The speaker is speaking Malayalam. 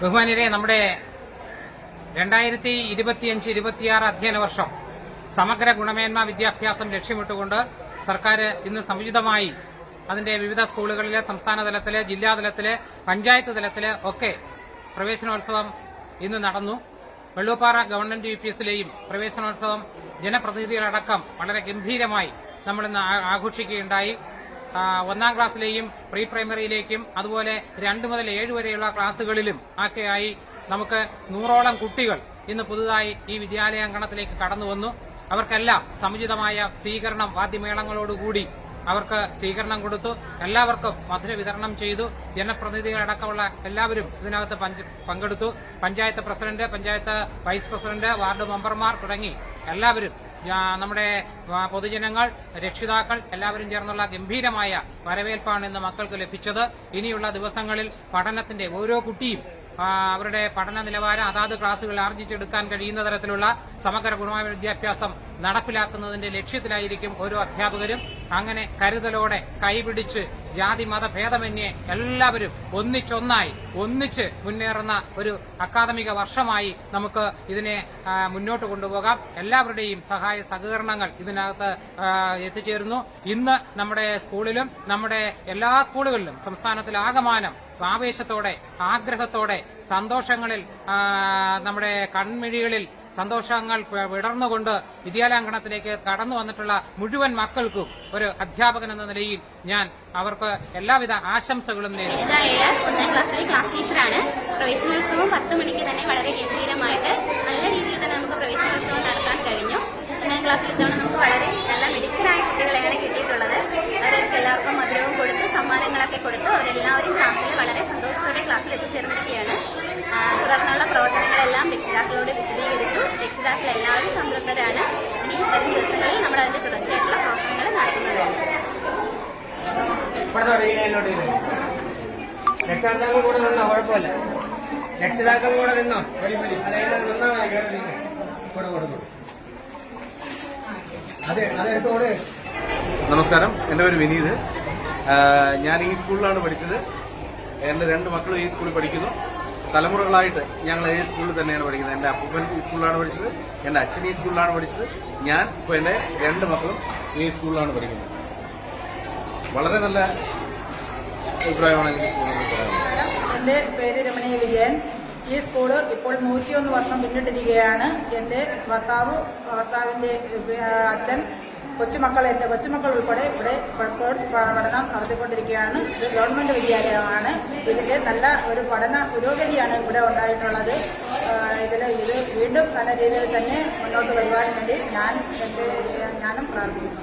ബഹുമാനിരെ നമ്മുടെ രണ്ടായിരത്തി ഇരുപത്തിയഞ്ച് ഇരുപത്തിയാറ് അധ്യയന വർഷം സമഗ്ര ഗുണമേന്മ വിദ്യാഭ്യാസം ലക്ഷ്യമിട്ടുകൊണ്ട് സർക്കാർ ഇന്ന് സമുചിതമായി അതിന്റെ വിവിധ സ്കൂളുകളിലെ സംസ്ഥാന ജില്ലാ ജില്ലാതലത്തിൽ പഞ്ചായത്ത് തലത്തിലെ ഒക്കെ പ്രവേശനോത്സവം ഇന്ന് നടന്നു. വെള്ളൂപ്പാറ ഗവൺമെന്റ് യു പി എസിലെയും പ്രവേശനോത്സവം ജനപ്രതിനിധികളടക്കം വളരെ ഗംഭീരമായി നമ്മളിന്ന് ആഘോഷിക്കുകയുണ്ടായി. ഒന്നാം ക്ലാസ്സിലെയും പ്രീ പ്രൈമറിയിലേക്കും അതുപോലെ രണ്ട് മുതൽ ഏഴ് വരെയുള്ള ക്ലാസ്സുകളിലും ഒക്കെയായി നമുക്ക് നൂറോളം കുട്ടികൾ ഇന്ന് പുതുതായി ഈ വിദ്യാലയാങ്കണത്തിലേക്ക് കടന്നു വന്നു. അവർക്കെല്ലാം സമുചിതമായ സ്വീകരണം വാദ്യമേളങ്ങളോടുകൂടി അവർക്ക് സ്വീകരണം കൊടുത്തു. എല്ലാവർക്കും മധുര വിതരണം ചെയ്തു. ജനപ്രതിനിധികളടക്കമുള്ള എല്ലാവരും ഇതിനകത്ത് പങ്കെടുത്തു. Panchayat president panchayat vice president ward മെമ്പർമാർ തുടങ്ങി എല്ലാവരും നമ്മുടെ പൊതുജനങ്ങൾ രക്ഷിതാക്കൾ എല്ലാവരും ചേർന്നുള്ള ഗംഭീരമായ വരവേൽപ്പാണ് ഇന്ന് മക്കൾക്ക് ലഭിച്ചത്. ഇനിയുള്ള ദിവസങ്ങളിൽ പഠനത്തിന്റെ ഓരോ കുട്ടിയും അവരുടെ പഠന നിലവാരം അതാത് ക്ലാസുകൾ ആർജിച്ചെടുക്കാൻ കഴിയുന്ന തരത്തിലുള്ള സമഗ്ര ഗുണമായ വിദ്യാഭ്യാസം നടപ്പിലാക്കുന്നതിന്റെ ലക്ഷ്യത്തിലായിരിക്കും ഓരോ അധ്യാപകരും. അങ്ങനെ കരുതലോടെ കൈപിടിച്ച് ജാതി മത ഭേദമന്യേ എല്ലാവരും ഒന്നിച്ചൊന്നായി ഒന്നിച്ച് മുന്നേറുന്ന ഒരു അക്കാദമിക വർഷമായി നമുക്ക് ഇതിനെ മുന്നോട്ട് കൊണ്ടുപോകാം. എല്ലാവരുടെയും സഹായ സഹകരണങ്ങൾ ഇതിനകത്ത് എത്തിച്ചേരുന്നു. ഇന്ന് നമ്മുടെ സ്കൂളിലും നമ്മുടെ എല്ലാ സ്കൂളുകളിലും സംസ്ഥാനത്തിലാകമാനം ആവേശത്തോടെ ആഗ്രഹത്തോടെ സന്തോഷങ്ങളിൽ നമ്മുടെ കൺമിഴികളിൽ സന്തോഷങ്ങൾ വിടർന്നുകൊണ്ട് വിദ്യാലയാങ്കണത്തിലേക്ക് കടന്നു വന്നിട്ടുള്ള മുഴുവൻ മക്കൾക്കും ഒരു അധ്യാപകൻ എന്ന നിലയിൽ ഞാൻ അവർക്ക് എല്ലാവിധ ആശംസകളും ഇതായ ഒന്നാം ക്ലാസ്സിലെ ക്ലാസ് ടീച്ചറാണ്. പ്രവേശനോത്സവം പത്ത് മണിക്ക് തന്നെ വളരെ ഗംഭീരമായിട്ട് നല്ല രീതിയിൽ തന്നെ നമുക്ക് പ്രവേശനോത്സവം നടത്താൻ കഴിഞ്ഞു. ഒന്നാം ക്ലാസ്സിൽ ഇത്തവണ നമുക്ക് വളരെ നല്ല മിടുക്കരായ കുട്ടികളെയാണ് കിട്ടിയിട്ടുള്ളത്. അവർക്ക് എല്ലാവർക്കും മധുരവും കൊടുത്ത് സമ്മാനങ്ങളൊക്കെ കൊടുത്ത് അവരെല്ലാവരും ക്ലാസ്സിൽ വളരെ സന്തോഷത്തോടെ ക്ലാസ്സിൽ എത്തിച്ചേർന്നിരിക്കുകയാണ്. രക്ഷിതാക്കൾ എല്ലാവരും സംതൃപ്തരാണ്. ഇനി വരും ദിവസങ്ങളിൽ നമ്മൾ അതിന്റെ തുടർച്ചയായിട്ടുള്ള പ്രവർത്തനങ്ങൾ നടക്കുന്നതാണ്. രക്ഷകർത്താക്കൾ കൂടെ നിന്നോ? കുഴപ്പമില്ല. രക്ഷിതാക്കൾ കൂടെ നിന്നോ? അതെ നിന്നാ മതി കയറി നിന്ന്? കൂടെ കൊടുക്കും. അതെ അതെടുത്തോട് നമസ്കാരം. എന്റെ പേര് വിനീത്. ഞാൻ ഈ സ്കൂളിലാണ് പഠിച്ചത്. എന്റെ രണ്ട് മക്കളും ഈ സ്കൂളിൽ പഠിക്കുന്നു. തലമുറകളായിട്ട് ഞങ്ങൾ ഈ സ്കൂളിൽ തന്നെയാണ് പഠിക്കുന്നത്. എന്റെ അപ്പൂപ്പൻ ഈ സ്കൂളിലാണ് പഠിച്ചത് എന്റെ അച്ഛൻ ഈ സ്കൂളിലാണ് പഠിച്ചത് ഞാൻ ഇപ്പോൾ എന്റെ രണ്ട് മക്കളും ഈ സ്കൂളിലാണ് പഠിക്കുന്നത്. വളരെ നല്ല അഭിപ്രായമാണ് ഈ സ്കൂളിനെ എന്റെ പേര് രമണീയ വിജയൻ. ഈ സ്കൂൾ ഇപ്പോൾ നൂറ്റിയൊന്ന് വർഷം പിന്നിട്ടിരിക്കുകയാണ്. എന്റെ ഭർത്താവ് ഭർത്താവിന്റെ അച്ഛൻ കൊച്ചുമക്കൾ എന്റെ കൊച്ചുമക്കൾ ഉൾപ്പെടെ ഇവിടെ പഠനം നടത്തിക്കൊണ്ടിരിക്കുകയാണ്. ഇത് ഗവൺമെന്റ് വിദ്യാലയമാണ്. ഇതിന്റെ നല്ല ഒരു പഠന പുരോഗതിയാണ് ഇവിടെ ഉണ്ടായിട്ടുള്ളത്. ഇതിൽ ഇത് വീണ്ടും നല്ല രീതിയിൽ തന്നെ മുന്നോട്ട് വരുവാൻ വേണ്ടി ഞാൻ എന്റെ ഞാനും പ്രാർത്ഥിക്കുന്നു.